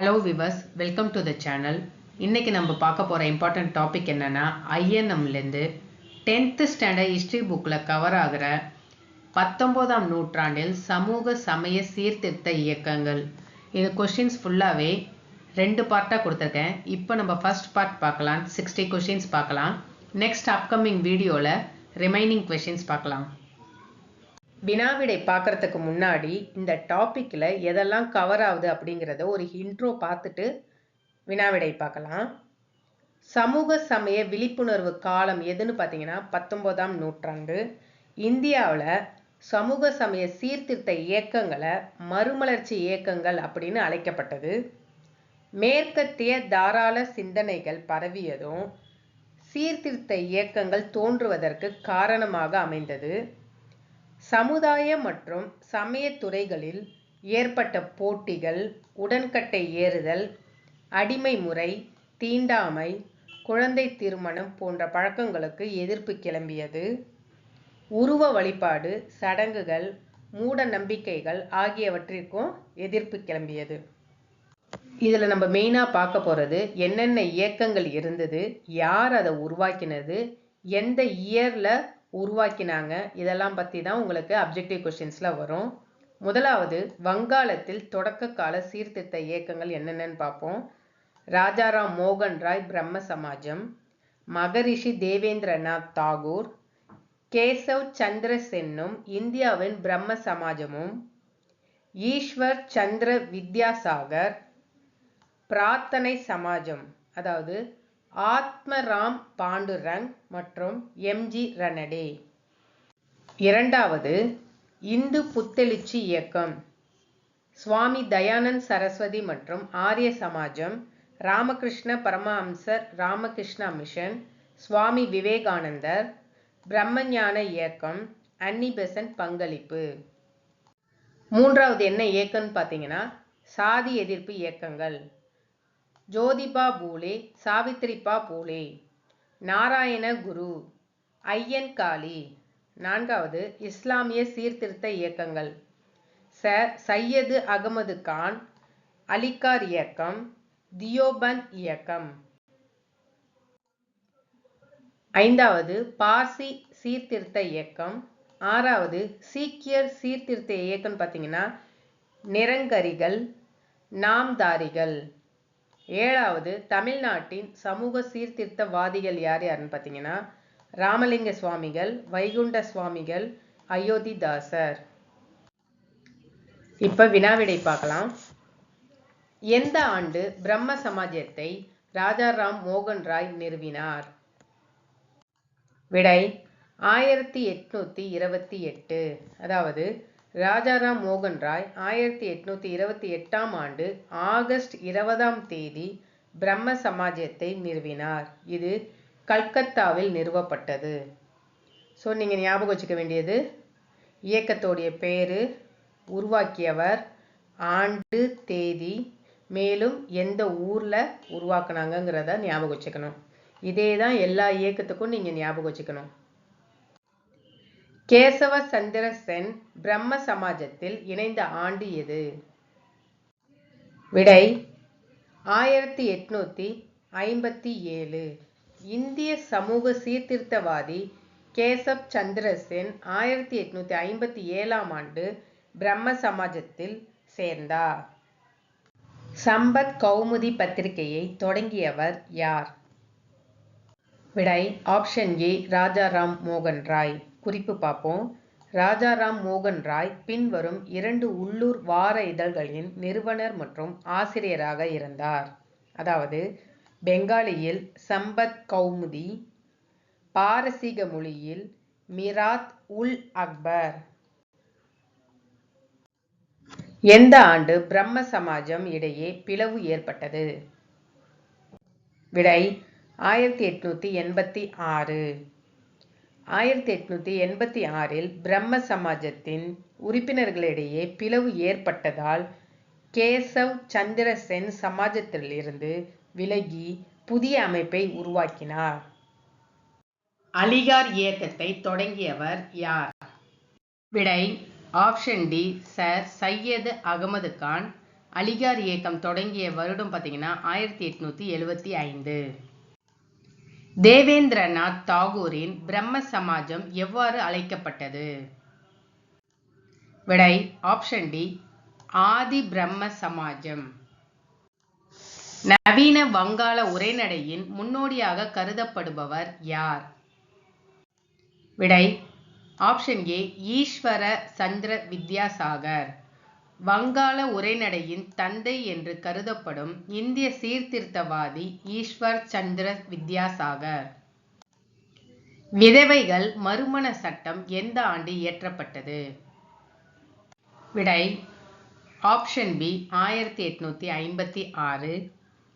Hello viewers welcome to the channel இன்றைக்கி நம்ம பார்க்க போகிற இம்பார்ட்டண்ட் டாபிக் என்னென்னா ஐஎன்எம்லேருந்து டென்த்து ஸ்டாண்டர்ட் ஹிஸ்ட்ரி புக்கில் கவர் ஆகிற பத்தொம்போதாம் நூற்றாண்டில் சமூக சமய சீர்திருத்த இயக்கங்கள். இது கொஷின்ஸ் ஃபுல்லாகவே ரெண்டு பார்ட்டாக கொடுத்துருக்கேன். இப்போ நம்ம ஃபர்ஸ்ட் பார்ட் பார்க்கலாம். சிக்ஸ்டி கொஷின்ஸ் பார்க்கலாம். நெக்ஸ்ட் அப்கமிங் வீடியோவில் ரிமைனிங் கொஷின்ஸ் பார்க்கலாம். வினாவிடை பார்க்கறதுக்கு முன்னாடி இந்த டாப்பிக்கில் எதெல்லாம் கவர் ஆகுது அப்படிங்கிறத ஒரு இன்ட்ரோ பார்த்துட்டு வினாவிடை பார்க்கலாம். சமூக சமய விழிப்புணர்வு காலம் எதுன்னு பார்த்தீங்கன்னா பத்தொன்பதாம் நூற்றாண்டு. இந்தியாவில் சமூக சமய சீர்திருத்த இயக்கங்களை மறுமலர்ச்சி இயக்கங்கள் அப்படின்னு அழைக்கப்பட்டது. மேற்கத்திய தாராள சிந்தனைகள் பரவியதும் சீர்திருத்த இயக்கங்கள் தோன்றுவதற்கு காரணமாக அமைந்தது. சமுதாய மற்றும் சமய துறைகளில் ஏற்பட்ட போட்டிகள் உடன்கட்டை ஏறுதல் அடிமை முறை தீண்டாமை குழந்தை திருமணம் போன்ற பழக்கங்களுக்கு எதிர்ப்பு கிளம்பியது. உருவ வழிபாடு சடங்குகள் மூட நம்பிக்கைகள் ஆகியவற்றிற்கும் எதிர்ப்பு கிளம்பியது. இதில் நம்ம மெயினாக பார்க்க போகிறது என்னென்ன இயக்கங்கள் இருந்தது யார் அதை உருவாக்கினது எந்த இயரில் உருவாக்கினாங்க. இதெல்லாம் பற்றி தான் உங்களுக்கு அப்ஜெக்டிவ் கொஷின்ஸில் வரும். முதலாவது வங்காளத்தில் தொடக்க கால சீர்திருத்த இயக்கங்கள் என்னென்னு பார்ப்போம். ராஜாராம் மோகன் ராய் பிரம்ம சமாஜம் மகரிஷி தேவேந்திரநாத் தாகூர் கேசவ் சந்திர சென்னும் இந்தியாவின் பிரம்ம சமாஜமும் ஈஸ்வர் சந்திர வித்யாசாகர் பிரார்த்தனை சமாஜம் அதாவது ஆத்மராம் பாண்டுரங் மற்றும் எம்ஜி ரனடே. இரண்டாவது இந்து புத்தெழுச்சி இயக்கம். சுவாமி தயானந்த் சரஸ்வதி மற்றும் ஆரிய சமாஜம் ராமகிருஷ்ண பரமஹம்சர் ராமகிருஷ்ணா மிஷன் சுவாமி விவேகானந்தர் பிரம்மஞான இயக்கம் அன்னி பெசன்ட் பங்களிப்பு. மூன்றாவது என்ன இயக்கம்னு பார்த்தீங்கன்னா சாதி எதிர்ப்பு இயக்கங்கள். ஜோதிபா பூலே சாவித்ரிபா பூலே. நாராயண குரு ஐயன் காளி. நான்காவது இஸ்லாமிய சீர்திருத்த இயக்கங்கள். ச சையது அகமது கான் அலிகார் இயக்கம் தியோபந்த் இயக்கம். ஐந்தாவது பார்சி சீர்திருத்த இயக்கம். ஆறாவது சீக்கியர் சீர்திருத்த இயக்கம் பார்த்தீங்கன்னா நிரங்கரிகள் நாம்தாரிகள். ஏழாவது தமிழ்நாட்டின் சமூக சீர்திருத்தவாதிகள் யார் யாருன்னு பார்த்தீங்கன்னா ராமலிங்க சுவாமிகள் வைகுண்ட சுவாமிகள் அயோத்திதாசர். இப்ப வினாவிடை பார்க்கலாம். எந்த ஆண்டு பிரம்ம சமாஜத்தை ராஜாராம் மோகன் ராய் நிறுவினார்? விடை ஆயிரத்தி எட்நூத்தி இருபத்தி எட்டு. அதாவது ராஜாராம் மோகன் ராய் ஆயிரத்தி எட்நூத்தி இருபத்தி எட்டாம் ஆண்டு ஆகஸ்ட் இருபதாம் தேதி பிரம்ம சமாஜத்தை நிறுவினார். இது கல்கத்தாவில் நிறுவப்பட்டது. ஸோ நீங்கள் ஞாபகம் வச்சுக்க வேண்டியது இயக்கத்தோடைய பேர் உருவாக்கியவர் ஆண்டு தேதி மேலும் எந்த ஊரில் உருவாக்குனாங்கங்கிறத ஞாபகம் வச்சுக்கணும். இதே தான் எல்லா இயக்கத்துக்கும் நீங்கள் ஞாபகம் வச்சுக்கணும். கேசவ சந்திர சென் பிரம்ம சமாஜத்தில் இணைந்த ஆண்டு எது? விடை ஆயிரத்தி எட்நூத்தி ஐம்பத்தி ஏழு. இந்திய சமூக சீர்திருத்தவாதி கேசப் சந்திர சென் ஆயிரத்தி எட்நூத்தி ஐம்பத்தி ஏழாம் ஆண்டு பிரம்ம சமாஜத்தில் சேர்ந்தார். சம்பத் கௌமுதி பத்திரிகையை தொடங்கியவர் யார்? விடை ஆப்ஷன் ஏ ராஜாராம் மோகன் ராய் குறிப்பு பார்ப்போம். ராஜாராம் மோகன் ராய் பின்வரும் இரண்டு உள்ளூர் வார இதழ்களின் நிறுவனர் மற்றும் ஆசிரியராக இருந்தார். அதாவது பெங்காலியில் சம்பத் கௌமுதி பாரசீக மொழியில் மிராத் உல் அக்பர். எந்த ஆண்டு பிரம்ம சமாஜம் இடையே பிளவு ஏற்பட்டது? விடை ஆயிரத்தி எட்நூத்தி எண்பத்தி ஆறு. ஆயிரத்தி எட்நூத்தி எண்பத்தி ஆறில் பிரம்ம சமாஜத்தின் உறுப்பினர்களிடையே பிளவு ஏற்பட்டதால் கேசவ் சந்திர சென் சமாஜத்திலிருந்து விலகி புதிய அமைப்பை உருவாக்கினார். அலிகார் இயக்கத்தை தொடங்கியவர் யார்? விடை option D sir Syed Ahmed Khan. Aligarh இயக்கம் தொடங்கிய வருடம் பார்த்தீங்கன்னா ஆயிரத்தி எட்நூத்தி எழுபத்தி ஐந்து. தேவேந்திரநாத் தாகூரின் பிரம்ம சமாஜம் எவ்வாறு அழைக்கப்பட்டது? விடை ஆப்ஷன் டி ஆதி பிரம்ம சமாஜம் நவீன வங்காள உரைநடையின் முன்னோடியாக கருதப்படுபவர் யார்? விடை ஆப்ஷன் ஏ ஈஸ்வர சந்திர வித்யாசாகர். வங்காள உரைநடையின் தந்தை என்று கருதப்படும் இந்திய சீர்திருத்தவாதி ஈஸ்வர் சந்திர வித்யாசாகர். விதவைகள் மறுமண சட்டம் எந்த ஆண்டு இயற்றப்பட்டது? விடை ஆப்ஷன் பி ஆயிரத்தி எட்நூத்தி ஐம்பத்தி ஆறு.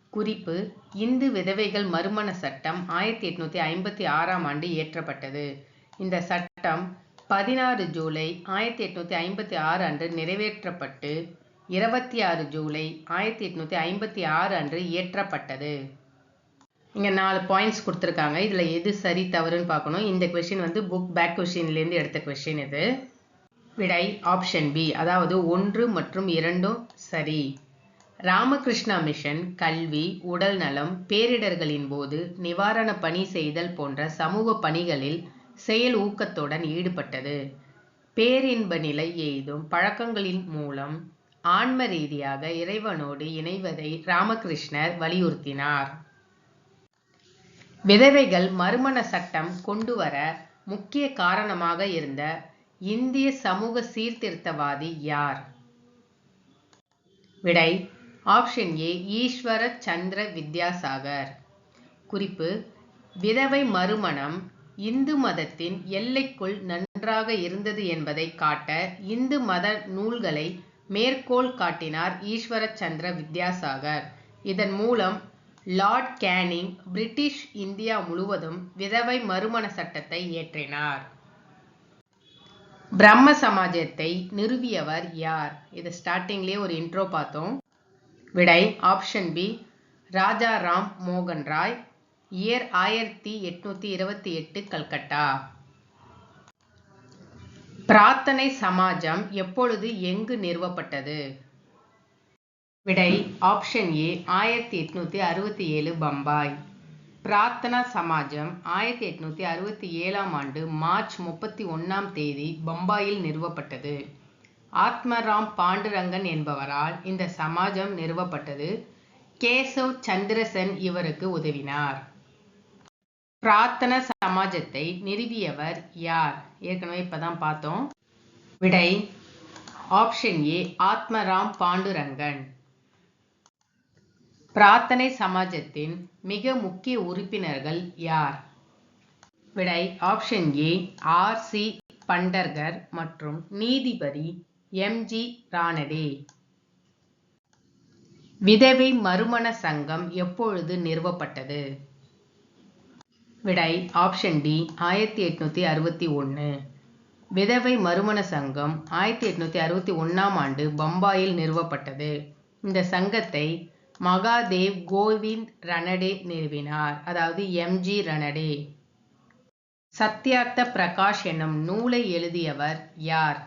குறிப்பு இந்து விதவைகள் மறுமண சட்டம் ஆயிரத்தி எட்நூத்தி ஐம்பத்தி ஆறாம் ஆண்டு இயற்றப்பட்டது. இந்த சட்டம் பதினாறு ஜூலை ஆயிரத்தி எட்நூற்றி ஐம்பத்தி ஆறு அன்று நிறைவேற்றப்பட்டு இருபத்தி ஆறு ஜூலை ஆயிரத்தி எட்நூற்றி ஐம்பத்தி ஆறு அன்று இயற்றப்பட்டது. இங்கே நாலு பாயிண்ட்ஸ் கொடுத்துருக்காங்க. இதில் எது சரி தவறுன்னு பார்க்கணும். இந்த கொஷின் வந்து புக் பேக் கொஷின்லேருந்து எடுத்த கொஷின் இது. விடை ஆப்ஷன் பி அதாவது ஒன்று மற்றும் இரண்டும் சரி. ராமகிருஷ்ணா மிஷன் கல்வி உடல் நலம் பேரிடர்களின் போது நிவாரண பணி செய்தல் போன்ற சமூக பணிகளில் செயல் ஊக்கத்துடன் ஈடுபட்டது. பேரின்ப நிலை எய்தும் பழக்கங்களின் மூலம் ஆன்ம ரீதியாக இறைவனோடு இணைவதை ராமகிருஷ்ணர் வலியுறுத்தினார். விதவைகள் மறுமண சட்டம் கொண்டுவர முக்கிய காரணமாக இருந்த இந்திய சமூக சீர்திருத்தவாதி யார்? விடை ஆப்ஷன் ஏ ஈஸ்வர சந்திர வித்யாசாகர். குறிப்பு விதவை மறுமணம் இந்து மதத்தின் எல்லைக்குள் நன்றாக இருந்தது என்பதை காட்ட இந்து மத நூல்களை மேற்கோள் காட்டினார் ஈஸ்வர சந்திர வித்யாசாகர். இதன் மூலம் லார்ட் கேனிங் பிரிட்டிஷ் இந்தியா முழுவதும் விதவை மறுமண சட்டத்தை இயற்றினார். பிரம்ம சமாஜத்தை நிறுவியவர் யார்? இது ஸ்டார்டிங்லேயே ஒரு இன்ட்ரோ பார்த்தோம். விடை ஆப்ஷன் பி ராஜா ராம் மோகன் ராய். இயர் ஆயிரத்தி எட்நூத்தி இருபத்தி எட்டு கல்கட்டா. பிரார்த்தனை சமாஜம் எப்பொழுது எங்கு நிறுவப்பட்டது? விடை ஆப்ஷன் ஏ ஆயிரத்தி எட்நூத்தி அறுபத்தி ஏழு பம்பாய். பிரார்த்தனா சமாஜம் ஆயிரத்தி எட்நூத்தி அறுபத்தி ஏழாம் ஆண்டு மார்ச் முப்பத்தி ஒன்னாம் தேதி பம்பாயில் நிறுவப்பட்டது. ஆத்மராம் பாண்டுரங்கன் என்பவரால் இந்த சமாஜம் நிறுவப்பட்டது. கேசவ் சந்திரசென் இவருக்கு உதவினார். பிரார்த்தன சமாஜத்தை நிறுவியவர் யார்? ஏற்கனவே இப்பதான் பார்த்தோம். விடை ஆப்ஷன் ஏ ஆத்மராம் பாண்டுரங்கன். பிரார்த்தனை சமாஜத்தின் மிக முக்கிய உறுப்பினர்கள் யார்? விடை option A R C Bhandarkar மற்றும் நீதிபதி எம் ஜி விதவை மறுமண சங்கம் எப்பொழுது நிறுவப்பட்டது? விடை ஆப்ஷன் டி ஆயிரத்தி எட்நூத்தி அறுபத்தி ஒன்று விதவை மறுமண சங்கம் ஆயிரத்தி எட்நூத்தி அறுபத்தி ஒன்றாம் ஆண்டு பம்பாயில் நிறுவப்பட்டது. இந்த சங்கத்தை மகாதேவ் கோவிந்த் ரணடே நிறுவினார். அதாவது எம்ஜி ரணடே சத்யார்த்த பிரகாஷ் என்னும் நூலை எழுதியவர் யார்?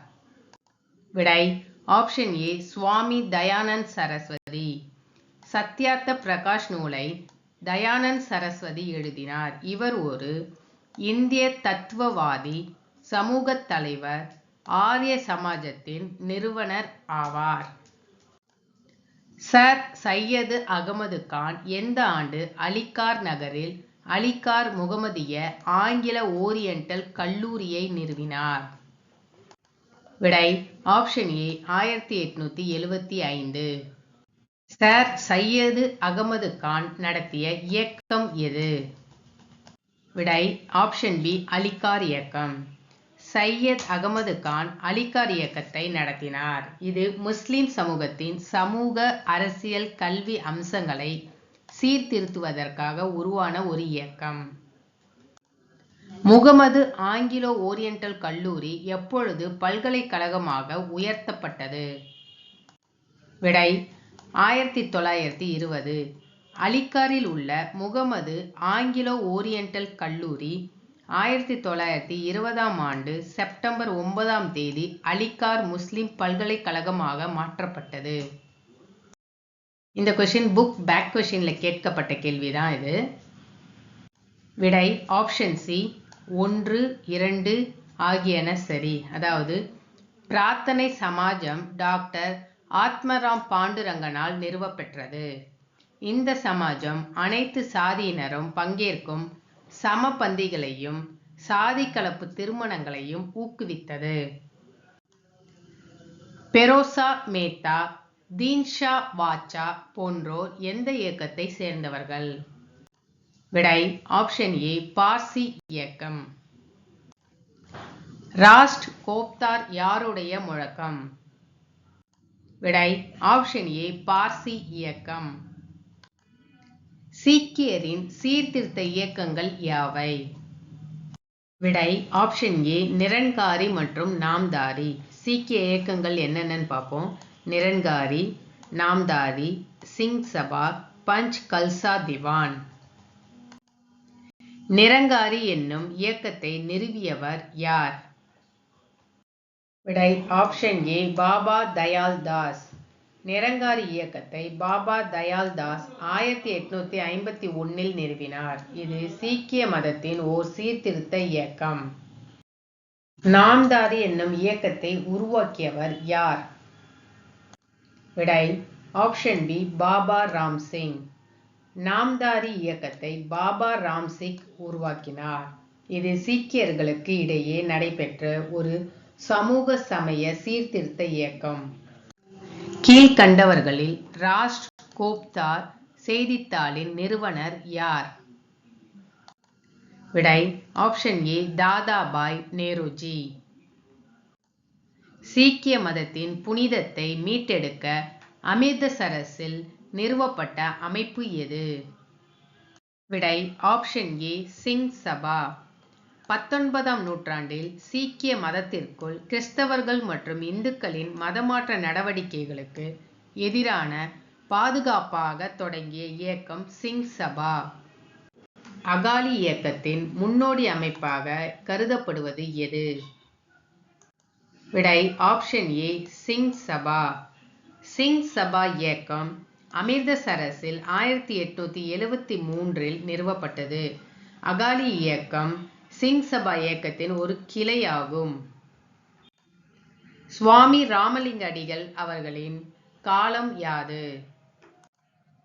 விடை ஆப்ஷன் ஏ சுவாமி தயானந்த் சரஸ்வதி. சத்யார்த்த பிரகாஷ் நூலை தயானந்த் சரஸ்வதி எழுதினார். இவர் ஒரு இந்திய தத்துவவாதி சமூக தலைவர் ஆரிய சமாஜத்தின் நிறுவனர் ஆவார். சர் சையது அகமது கான் எந்த ஆண்டு அலிகார் நகரில் அலிகார் முகமதிய ஆங்கில ஓரியண்டல் கல்லூரியை நிறுவினார்? விடை ஆப்ஷன் ஏ ஆயிரத்தி எட்நூத்தி எழுவத்தி ஐந்து. சர் சையது அகமது கான் நடத்திய இயக்கம் எது? விடை ஆப்ஷன் பி அலிகார் இயக்கம். சையத் அகமது கான் அலிகார் இயக்கத்தை நடத்தினார். இது முஸ்லிம் சமூகத்தின் சமூக அரசியல் கல்வி அம்சங்களை சீர்திருத்துவதற்காக உருவான ஒரு இயக்கம். முகமது ஆங்கிலோ ஓரியண்டல் கல்லூரி எப்பொழுது பல்கலைக்கழகமாக உயர்த்தப்பட்டது? விடை ஆயிரத்தி தொள்ளாயிரத்தி இருபது. அலிகாரில் உள்ள முகமது ஆங்கிலோ ஓரியண்டல் கல்லூரி ஆயிரத்தி தொள்ளாயிரத்தி இருபதாம் ஆண்டு செப்டம்பர் ஒன்பதாம் தேதி அலிகார் முஸ்லிம் பல்கலைக்கழகமாக மாற்றப்பட்டது. இந்த கொஷின் புக் பேக் கொஷினில் கேட்கப்பட்ட கேள்வி தான் இது. விடை ஆப்ஷன் சி ஒன்று இரண்டு ஆகியன சரி. அதாவது பிரார்த்தனை சமாஜம் டாக்டர் ஆத்மராம் பாண்டுரங்கனால் நிறுவப்பெற்றது. இந்த சமாஜம் அனைத்து சாதியினரும் பங்கேற்கும் சமபந்திகளையும் சாதி கலப்பு திருமணங்களையும் ஊக்குவித்தது. பெரோசா மேத்தா தீன்ஷா வாச்சா போன்றோர் எந்த இயக்கத்தை சேர்ந்தவர்கள்? விடை ஆப்ஷன் ஏ பார்சி இயக்கம். ராஸ்ட் கோப்தார் யாருடைய முழக்கம்? விடை ஆப்ஷன் ஏ பார்சி இயக்கம். சீக்கியரின் சீர்திருத்த இயக்கங்கள் யாவை? விடை ஆப்ஷன் ஏ நிரன்காரி மற்றும் நாம்தாரி. சீக்கிய இயக்கங்கள் என்னென்னு பார்ப்போம். நிரன்காரி நாம்தாரி சிங் சபா பஞ்ச் கல்சா திவான். நிரங்காரி என்னும் இயக்கத்தை நிறுவியவர் யார்? விடை ஆப்ஷன் ஏ பாபா தயால் தாஸ். நிரங்காரி இயக்கத்தை பாபா தயால் தாஸ் ஆயிரத்தி எட்நூத்தி ஐம்பத்தி ஒன்னில் நிறுவினார். இது சீக்கிய மதத்தின் ஓர் சீர்திருத்த இயக்கம். நாம்தாரி என்னும் இயக்கத்தை உருவாக்கியவர் யார்? விடை ஆப்ஷன் பி பாபா ராம்சிங் நாம்தாரி இயக்கத்தை பாபா ராம்சிங் உருவாக்கினார். இது சீக்கியர்களுக்கு இடையே நடைபெற்ற ஒரு சமூக சமய சீர்திருத்த இயக்கம். கீழ்கண்டவர்களில் ராஷ்ட் கோப்தார் செய்தித்தாளின் நிறுவனர் யார்? விடை ஆப்ஷன் ஏ தாதாபாய் நேருஜி. சீக்கிய மதத்தின் புனிதத்தை மீட்டெடுக்க அமிர்தசரஸில் நிறுவப்பட்ட அமைப்பு எது? விடை ஆப்ஷன் ஏ சிங் சபா. பத்தொன்பதாம் நூற்றாண்டில் சீக்கிய மதத்திற்குள் கிறிஸ்தவர்கள் மற்றும் இந்துக்களின் மதமாற்ற நடவடிக்கைகளுக்கு எதிரான பாதுகாப்பாக தொடங்கிய இயக்கம் சிங் சபா. அகாலி இயக்கத்தின் முன்னோடி அமைப்பாக கருதப்படுவது எது? விடை ஆப்ஷன் ஏ சிங் சபா. சிங் சபா இயக்கம் அமிர்தசரஸில் ஆயிரத்தி எட்நூத்தி எழுவத்தி மூன்றில் நிறுவப்பட்டது. அகாலி இயக்கம் சிங் சபா இயக்கத்தின் ஒரு கிளையாகும். சுவாமி ராமலிங்க அடிகள் அவர்களின் காலம் யாது?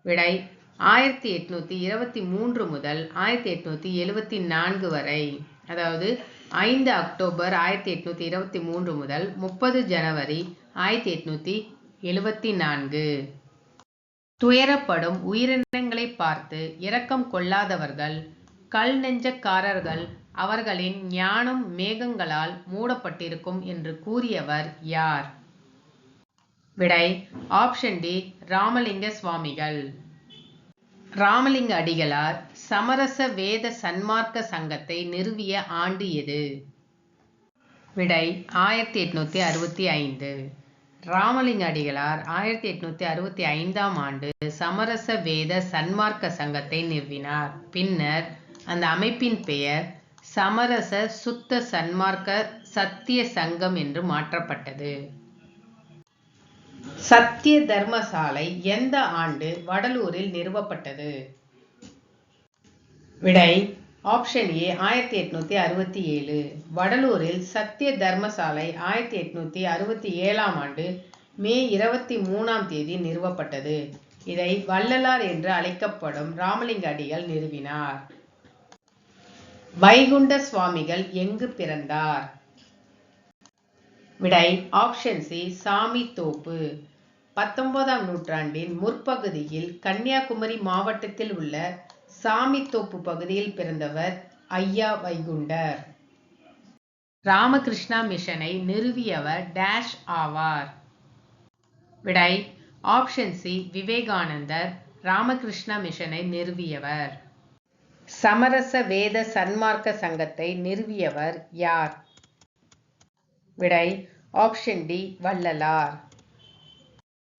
விடை ஆயிரத்தி எட்நூத்தி இருபத்தி மூன்று முதல் ஆயிரத்தி எட்நூத்தி எழுவத்தி நான்கு வரை. அதாவது ஐந்து அக்டோபர் ஆயிரத்தி எட்நூத்தி இருபத்தி மூன்று முதல் முப்பது ஜனவரி ஆயிரத்தி எட்நூத்தி எழுவத்தி நான்கு. துயரப்படும் உயிரினங்களை பார்த்து இரக்கம் கொள்ளாதவர்கள் கல் நெஞ்சக்காரர்கள் அவர்களின் ஞானம் மேகங்களால் மூடப்பட்டிருக்கும் என்று கூறியவர் யார்? விடை ஆப்ஷன் டி ராமலிங்க சுவாமிகள். ராமலிங்க அடிகளார் சமரச வேத சன்மார்க்க சங்கத்தை நிறுவிய ஆண்டு எது? விடை ஆயிரத்தி எட்நூத்தி அறுபத்தி ஐந்து. ராமலிங்க அடிகளார் ஆயிரத்தி எட்நூத்தி அறுபத்தி ஐந்தாம் ஆண்டு சமரச வேத சன்மார்க்க சங்கத்தை நிறுவினார். பின்னர் அந்த அமைப்பின் பெயர் சமரச சுத்த சன்மார்க்க சத்திய சங்கம் என்று மாற்றப்பட்டது. சத்திய தர்மசாலை எந்த ஆண்டு வடலூரில் நிறுவப்பட்டது? விடை ஆப்ஷன் ஏ ஆயிரத்தி எட்நூத்தி அறுபத்தி ஏழு. வடலூரில் சத்திய தர்மசாலை ஆயிரத்தி எட்நூத்தி அறுபத்தி ஏழாம் ஆண்டு மே இருபத்தி மூணாம் தேதி நிறுவப்பட்டது. இதை வள்ளலார் என்று அழைக்கப்படும் ராமலிங்க அடிகள் நிறுவினார். வைகுண்ட சுவாமிகள் எங்கு பிறந்தார்? விடை ஆப்ஷன் சி சாமி தோப்பு பத்தொன்பதாம் நூற்றாண்டின் முற்பகுதியில் கன்னியாகுமரி மாவட்டத்தில் உள்ள சாமித்தோப்பு பகுதியில் பிறந்தவர் ஐயா வைகுண்டர். ராமகிருஷ்ணா மிஷனை நிறுவியவர் டேஷ் ஆவார். விடை ஆப்ஷன் சி விவேகானந்தர் ராமகிருஷ்ணா மிஷனை நிறுவியவர். சமரச வேத சன்மார்க்க சங்கத்தை நிறுவியவர் யார்? விடை ஆப்ஷன் டி வள்ளலார்.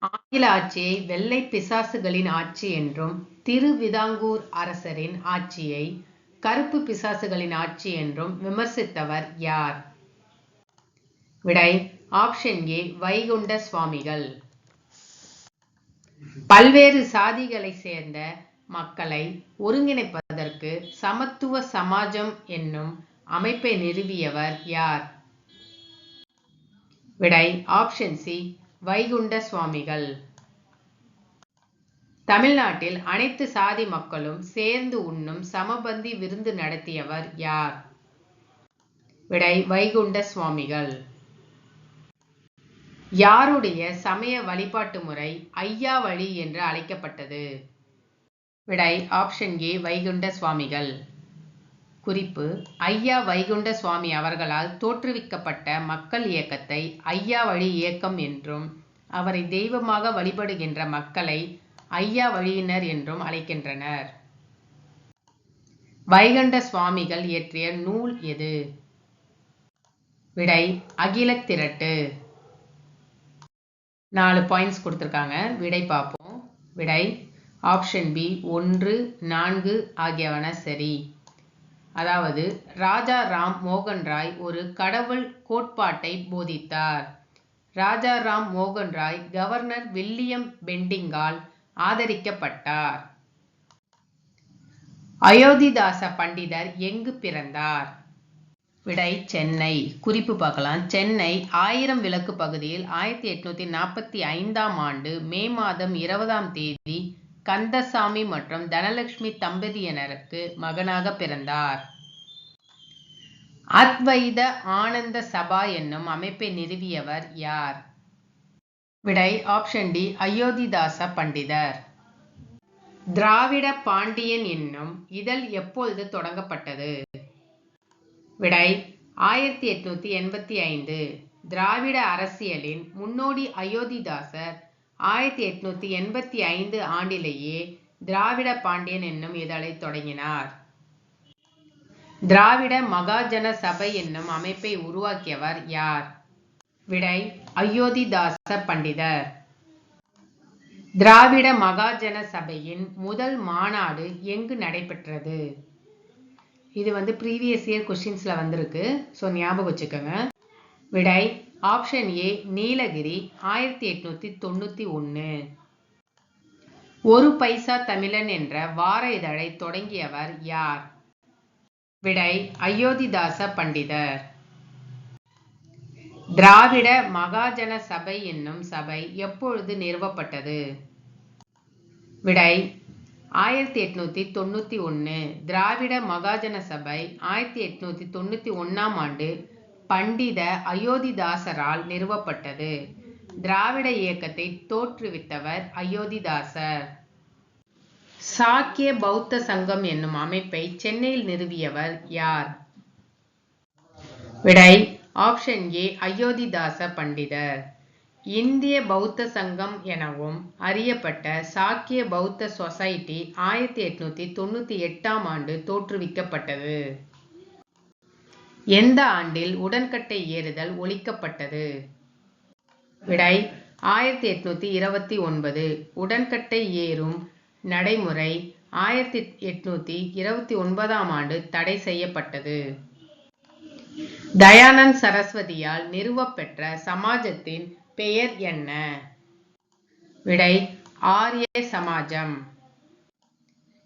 ஆங்கில ஆட்சியை வெள்ளை பிசாசுகளின் ஆட்சி என்றும் திருவிதாங்கூர் அரசரின் ஆட்சியை கருப்பு பிசாசுகளின் ஆட்சி என்றும் விமர்சித்தவர் யார்? விடை ஆப்ஷன் ஏ வைகுண்ட சுவாமிகள். பல்வேறு சாதிகளைச் சேர்ந்த மக்களை ஒருங்கிணைப்பதற்கு சமத்துவ சமாஜம் என்னும் அமைப்பை நிறுவியவர் யார்? விடை ஆப்ஷன் சி வைகுண்ட சுவாமிகள் தமிழ்நாட்டில் அனைத்து சாதி மக்களும் சேர்ந்து உண்ணும் சமபந்தி விருந்து நடத்தியவர் யார்? விடை வைகுண்ட சுவாமிகள் யாருடைய சமய வழிபாட்டு முறை ஐயா வழி என்று அழைக்கப்பட்டது? விடை ஆப்ஷன் ஏ வைகுண்ட சுவாமிகள் குறிப்பு ஐயா வைகுண்ட சுவாமி அவர்களால் தோற்றுவிக்கப்பட்ட மக்கள் இயக்கத்தை ஐயா வழி இயக்கம் என்றும் அவரை தெய்வமாக வழிபடுகின்ற மக்களை ஐயா வழியினர் என்றும் அழைக்கின்றனர். வைகண்ட சுவாமிகள் இயற்றிய நூல் எது? விடை அகில திரட்டு. நாலு பாயிண்ட்ஸ் கொடுத்துருக்காங்க. விடை பார்ப்போம். விடை ஆப்ஷன் பி ஒன்று நான்கு ஆகியவன சரி. அதாவது ராஜா ராம் மோகன் ராய் ஒரு கடவுள் கோட்பாட்டை போதித்தார். ராஜா ராம் மோகன் ராய் கவர்னர் வில்லியம் பெண்டிங்கால் ஆதரிக்கப்பட்டார். அயோத்திதாச பண்டிதர் எங்கு பிறந்தார்? விடை சென்னை. குறிப்பு பார்க்கலாம். சென்னை ஆயிரம் விளக்கு பகுதியில் ஆயிரத்தி எட்நூத்தி நாற்பத்தி ஐந்தாம் ஆண்டு மே மாதம் இருபதாம் தேதி கந்தசாமி மற்றும் தனலட்சுமி தம்பதியினருக்கு மகனாக பிறந்தார். அத்வைத ஆனந்த சபா என்னும் அமைப்பை நிறுவியவர் யார்? விடை ஆப்ஷன் டி அயோத்திதாச பண்டிதர். திராவிட பாண்டியன் என்னும் இதழ் எப்பொழுது தொடங்கப்பட்டது? விடை ஆயிரத்தி எட்நூத்தி எண்பத்தி ஐந்து. திராவிட அரசியலின் முன்னோடி அயோத்திதாசர் ஆயிரத்தி எட்நூத்தி எண்பத்தி ஐந்து ஆண்டிலேயே திராவிட பாண்டியன் என்னும் இதழை தொடங்கினார். திராவிட மகாஜன சபை என்னும் அமைப்பை உருவாக்கியவர் யார்? விடை அயோத்திதாச பண்டிதர். திராவிட மகாஜன சபையின் முதல் மாநாடு எங்கு நடைபெற்றது? இது வந்து ப்ரீவியஸ் இயர் கொஸ்டின்ஸ்ல வந்திருக்கு. ஸோ ஞாபகம் வச்சுக்கோங்க. விடை ஆப்ஷன் ஏ நீலகிரி ஆயிரத்தி எட்நூத்தி தொண்ணூத்தி ஒன்று ஒரு பைசா தமிழன் என்ற வார இதழை தொடங்கியவர் யார்? விடை அயோத்திதாச பண்டிதர். திராவிட மகாஜன சபை என்னும் சபை எப்பொழுது நிறுவப்பட்டது? விடை ஆயிரத்தி எட்நூத்தி தொண்ணூத்தி ஒன்று திராவிட மகாஜன சபை ஆயிரத்தி எட்நூத்தி தொண்ணூத்தி ஒன்னாம் ஆண்டு பண்டித அயோத்திதாசரால் நிறுவப்பட்டது. திராவிட இயக்கத்தை தோற்றுவித்தவர் அயோத்திதாசர். சாக்கிய பௌத்த சங்கம் என்னும் அமைப்பை சென்னையில் நிறுவியவர் யார்? விடை ஆப்ஷன் ஏ அயோத்திதாச பண்டிதர். இந்திய பௌத்த சங்கம் எனவும் அறியப்பட்ட சாக்கிய பௌத்த சொசைட்டி ஆயிரத்தி எட்நூத்தி தொண்ணூத்தி எட்டாம் ஆண்டு தோற்றுவிக்கப்பட்டது. எந்த ஆண்டில் உடன்கட்டை ஏறுதல் ஒழிக்கப்பட்டது? விடை ஆயிரத்தி எட்நூத்தி இருபத்தி ஒன்பது. உடன்கட்டை ஏறும் நடைமுறை ஆயிரத்தி எட்நூத்தி இருபத்தி ஒன்பதாம் ஆண்டு தடை செய்யப்பட்டது. தயானந்த் சரஸ்வதியால் நிறுவப்பெற்ற சமாஜத்தின் பெயர் என்ன? விடை ஆரிய சமாஜம்.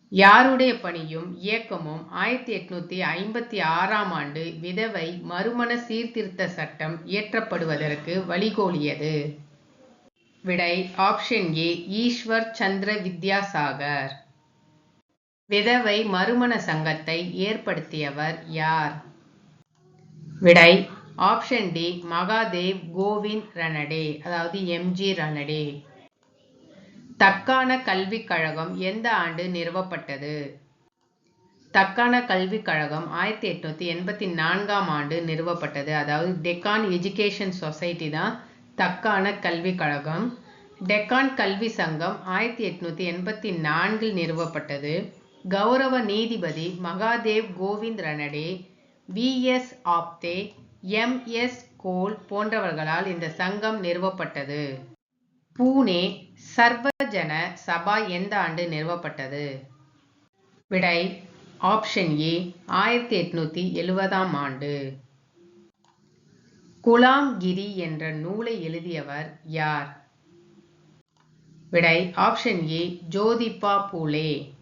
யாருடைய பணியும் இயக்கமும் ஆயிரத்தி எட்நூத்தி ஐம்பத்தி ஆறாம் ஆண்டு விதவை மறுமண சீர்திருத்த சட்டம் இயற்றப்படுவதற்கு வழிகோலியது. விடை ஆப்ஷன் ஏ ஈஸ்வர் சந்திர வித்யாசாகர். விதவை மறுமண சங்கத்தை ஏற்படுத்தியவர் யார்? விடை ஆப்ஷன் டி மகாதேவ் கோவிந்த் ரனடே அதாவது எம்ஜி ரனடே. தக்கான கல்விக் கழகம் எந்த ஆண்டு நிறுவப்பட்டது? தக்கான கல்விக் கழகம் ஆயிரத்தி எட்நூத்தி எண்பத்தி நான்காம் ஆண்டு நிறுவப்பட்டது. அதாவது டெக்கான் எஜுகேஷன் சொசைட்டி தான் தக்கான கல்விக் கழகம். டெக்கான் கல்வி சங்கம் ஆயிரத்தி எட்நூத்தி எண்பத்தி நான்கில் நிறுவப்பட்டது. கௌரவ நீதிபதி Mahadev Govind Ranade V S Apte M S Kol போன்றவர்களால் இந்த சங்கம் நிறுவப்பட்டது. பூனே சர்வஜன சபா எந்த ஆண்டு நிறுவப்பட்டது? விடை ஆப்ஷன் ஏ ஆயிரத்தி எட்நூத்தி எழுவதாம் ஆண்டு. குலாம்கிரி என்ற நூலை எழுதியவர் யார்? விடை ஆப்ஷன் ஏ ஜோதிபா பூலே.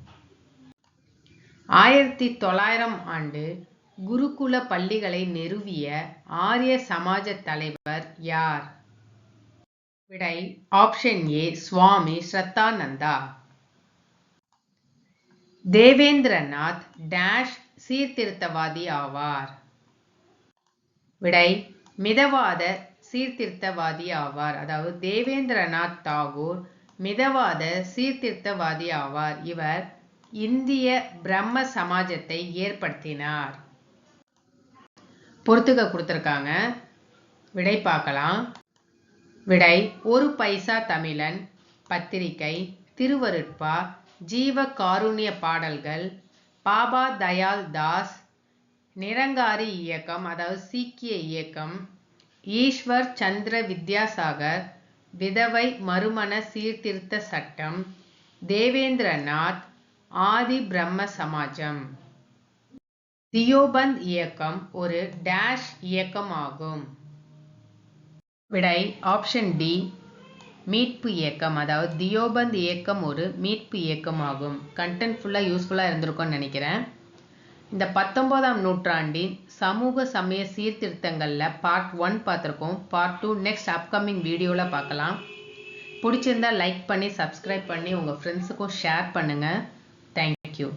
ஆயிரத்தி தொள்ளாயிரம் ஆண்டு குருகுல பள்ளிகளை நிறுவிய ஆரிய சமாஜ தலைவர் யார்? விடை option A Swami Shraddhananda Debendranath dash சீர்திருத்தவாதி ஆவார். விடை மிதவாத சீர்திருத்தவாதி ஆவார். அதாவது தேவேந்திரநாத் தாகூர் மிதவாத சீர்திருத்தவாதி ஆவார். இவர் இந்திய பிரம்ம சமாஜத்தை ஏற்படுத்தினார். பொறுத்துக்க கொடுத்துருக்காங்க. விடை பார்க்கலாம். விடை ஒரு பைசா தமிழன் பத்திரிகை திருவருட்பா ஜீவ காருண்ய பாடல்கள் பாபா தயால் தாஸ் நிரங்காரி இயக்கம் அதாவது சீக்கிய இயக்கம் ஈஸ்வர் சந்திர வித்யாசாகர் விதவை மறுமண சீர்திருத்த சட்டம் தேவேந்திரநாத் ஆதி பிரம்ம சமாஜம். தியோபந்த் இயக்கம் ஒரு டேஷ் இயக்கம் ஆகும் விடை ஆப்ஷன் டி மீட்பு இயக்கம். அதாவது தியோபந்த் இயக்கம் ஒரு மீட்பு இயக்கம் ஆகும் கண்டென்ட் ஃபுல்லாக யூஸ்ஃபுல்லாக இருந்திருக்கும்னு நினைக்கிறேன். இந்த பத்தொன்பதாம் நூற்றாண்டின் சமூக சமய சீர்திருத்தங்களில் பார்ட் ஒன் பார்த்துருக்கோம். பார்ட் டூ நெக்ஸ்ட் அப்கமிங் வீடியோவில் பார்க்கலாம். பிடிச்சிருந்தா லைக் பண்ணி சப்ஸ்கிரைப் பண்ணி உங்கள் ஃப்ரெண்ட்ஸுக்கும் ஷேர் பண்ணுங்கள் தேங்க்யூ